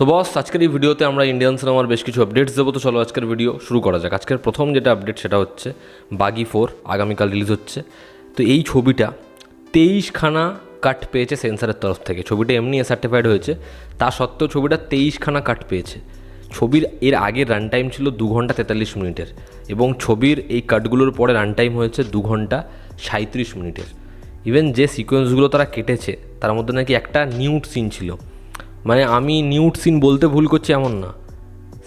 তো বস, আজকের এই ভিডিওতে আমরা ইন্ডিয়ান সিনেমার বেশ কিছু আপডেটস দেবো। তো চলো আজকের ভিডিও শুরু করা যাক। আজকের প্রথম যেটা আপডেট সেটা হচ্ছে বাগি ফোর আগামীকাল রিলিজ হচ্ছে। তো এই ছবিটা তেইশখানা কাট পেয়েছে সেন্সারের তরফ থেকে। ছবিটা এমনি সার্টিফাইড হয়েছে। তা সত্ত্বেও ছবিটা তেইশখানা কাট পেয়েছে। ছবির এর আগের রান টাইম ছিল দু ঘণ্টা তেতাল্লিশ মিনিটের এবং ছবির এই কাটগুলোর পরে রান টাইম হয়েছে দু ঘণ্টা সাঁত্রিশ মিনিটের। ইভেন যে সিকোয়েন্সগুলো তারা কেটেছে, তার মধ্যে নাকি একটা নিউট সিন ছিল। মানে আমি নিউট সিন বলতে ভুল করছি এমন না।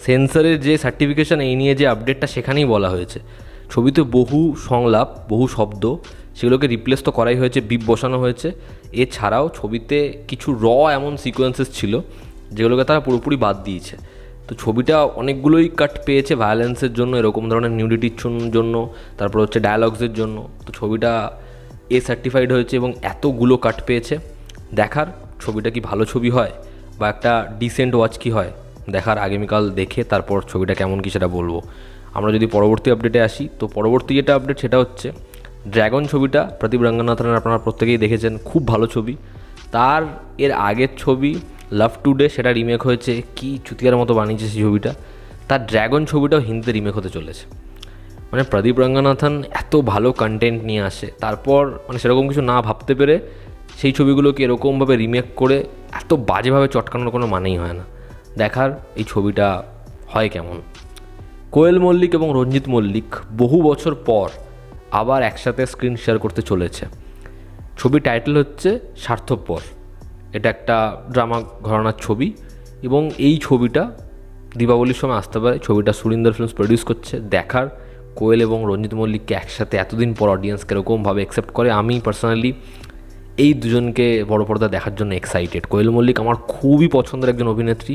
সেন্সরের যে সার্টিফিকেশান এই নিয়ে যে আপডেটটা সেখানেই বলা হয়েছে। ছবিতে বহু সংলাপ, বহু শব্দ, সেগুলোকে রিপ্লেস তো করাই হয়েছে বিপ বসানো হয়েছে। এছাড়াও ছবিতে কিছু র এমন সিকোয়েন্সেস ছিল, যেগুলোকে তারা পুরোপুরি বাদ দিয়েছে। তো ছবিটা অনেকগুলোই কাট পেয়েছে ভায়োলেন্সের জন্য, এরকম ধরনের নিউডিটির জন্য, তারপর হচ্ছে ডায়ালগসের জন্য। তো ছবিটা এ সার্টিফাইড হয়েছে এবং এতগুলো কাট পেয়েছে। দেখার ছবিটা কি ভালো ছবি হয়? বা একটা ডিসেন্ট ওয়াচ কি হয় দেখার আগামীকাল দেখে তারপর ছবিটা কেমন কি সেটা বলব। আমরা যদি পরবর্তী আপডেটে আসি, তো পরবর্তী যেটা আপডেট সেটা হচ্ছে ড্র্যাগন ছবিটা। প্রদীপ রঙ্গনাথনের আপনারা প্রত্যেকেই দেখেছেন, খুব ভালো ছবি। তার এর আগের ছবি লাভ টুডে সেটা রিমেক হয়েছে, কি চুতিয়ার মতো বানিয়েছে সেই ছবিটা। তার ড্র্যাগন ছবিটাও হিন্দিতে রিমেক হতে চলেছে। মানে প্রদীপ রঙ্গনাথন এত ভালো কন্টেন্ট নিয়ে আসে, তারপর মানে সেরকম কিছু না ভাবতে পেরে সেই ছবিগুলোকে এরকমভাবে রিমেক করে এত বাজেভাবে চটকানোর কোনো মানেই হয় না। দেখার এই ছবিটা হয় কেমন? কোয়েল মল্লিক এবং রঞ্জিত মল্লিক বহু বছর পর আবার একসাথে স্ক্রিন শেয়ার করতে চলেছে। ছবি টাইটেল হচ্ছে স্বার্থপর। এটা একটা ড্রামা ঘরানার ছবি এবং এই ছবিটা দীপাবলির সময় আসতে পারে। ছবিটা সুরিন্দর ফিল্মস প্রডিউস করছে। দেখার কোয়েল এবং রঞ্জিত মল্লিককে একসাথে এতদিন পর অডিয়েন্স কীরকমভাবে অ্যাকসেপ্ট করে, আমি পার্সোনালি এই দুজনকে বড় পর্দা দেখার জন্য এক্সাইটেড কোয়েল মল্লিক আমার খুবই পছন্দের একজন অভিনেত্রী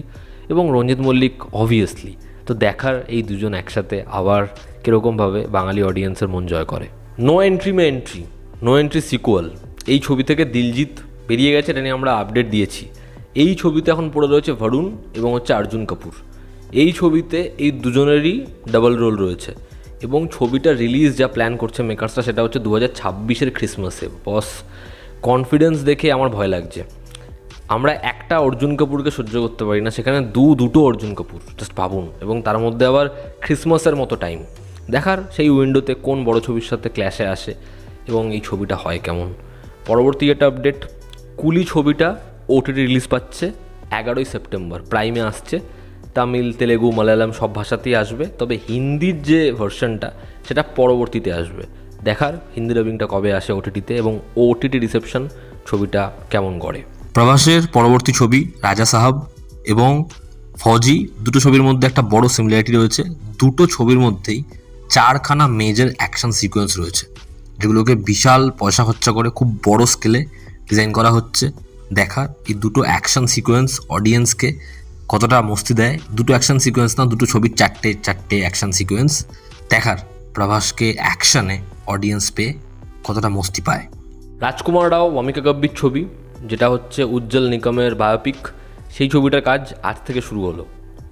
এবং রঞ্জিত মল্লিক অবভিয়াসলি তো দেখার এই দুজন একসাথে আবার কীরকমভাবে বাঙালি অডিয়েন্সের মন জয় করে। নো এন্ট্রি মে এন্ট্রি নো এন্ট্রি সিকুয়াল এই ছবি থেকে দিলজিৎ বেরিয়ে গেছে, এটা নিয়ে আমরা আপডেট দিয়েছি। এই ছবিতে এখন পড়ে রয়েছে ভরুণ এবং হচ্ছে অর্জুন কাপুর এই ছবিতে এই দুজনেরই ডাবল রোল রয়েছে এবং ছবিটা রিলিজ যা প্ল্যান করছে মেকার্সরা সেটা হচ্ছে দু হাজার ছাব্বিশের ক্রিসমাসে বস কনফিডেন্স দেখে আমার ভয় লাগছে। আমরা একটা অর্জুন কাপুরকে সহ্য করতে পারি না, সেখানে দু, দুটো অর্জুন কাপুর জাস্ট ভাবুন। এবং তার মধ্যে আবার ক্রিসমাসের মতো টাইম দেখার সেই উইন্ডোতে কোন বড় ছবির সাথে ক্ল্যাশে আসে এবং এই ছবিটা হয় কেমন। পরবর্তী একটা আপডেট কুলি ছবিটা ওটিটি রিলিজ পাচ্ছে এগারোই সেপ্টেম্বর প্রাইমে আসছে। তামিল, তেলেগু, মালায়ালাম সব ভাষাতেই আসবে। তবে হিন্দির যে ভার্সনটা সেটা পরবর্তীতে আসবে। দেখার হিন্দি ডাবিংটা কবে আসে ওটিটিতে এবং ওটিটি রিসেপশন ছবিটা কেমন করে প্রভাসের পরবর্তী ছবি রাজা সাহাব এবং ফজি দুটো ছবির মধ্যে একটা বড় সিমিলারিটি রয়েছে। দুটো ছবির মধ্যেই চারখানা মেজর অ্যাকশন সিকোয়েন্স রয়েছে, যেগুলোকে বিশাল পয়সা খরচা করে খুব বড় স্কেলে ডিজাইন করা হচ্ছে। দেখার এই দুটো অ্যাকশন সিকোয়েন্স অডিয়েন্সকে কতটা মস্তি দেয়? দুটো অ্যাকশন সিকোয়েন্স না, দুটো ছবির চারটে চারটে অ্যাকশন সিকোয়েন্স দেখার প্রভাসকে অ্যাকশনে অডিয়েন্স পেয়ে কতটা মস্তি পায়? রাজকুমার রাও অমিকা গব্বির ছবি, যেটা হচ্ছে উজ্জ্বল নিকমের বায়োপিক সেই ছবিটার কাজ আজ থেকে শুরু হলো।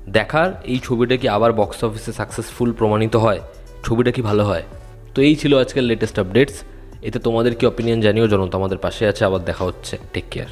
দেখার এই ছবিটা কি আবার বক্স অফিসে সাকসেসফুল প্রমাণিত হয়? ছবিটা কি ভালো হয়? তো এই ছিল আজকের লেটেস্ট আপডেটস এতে তোমাদের কি অপিনিয়ন জানিও, জনতা আমাদের পাশে আছে, আবার দেখা হচ্ছে। Take care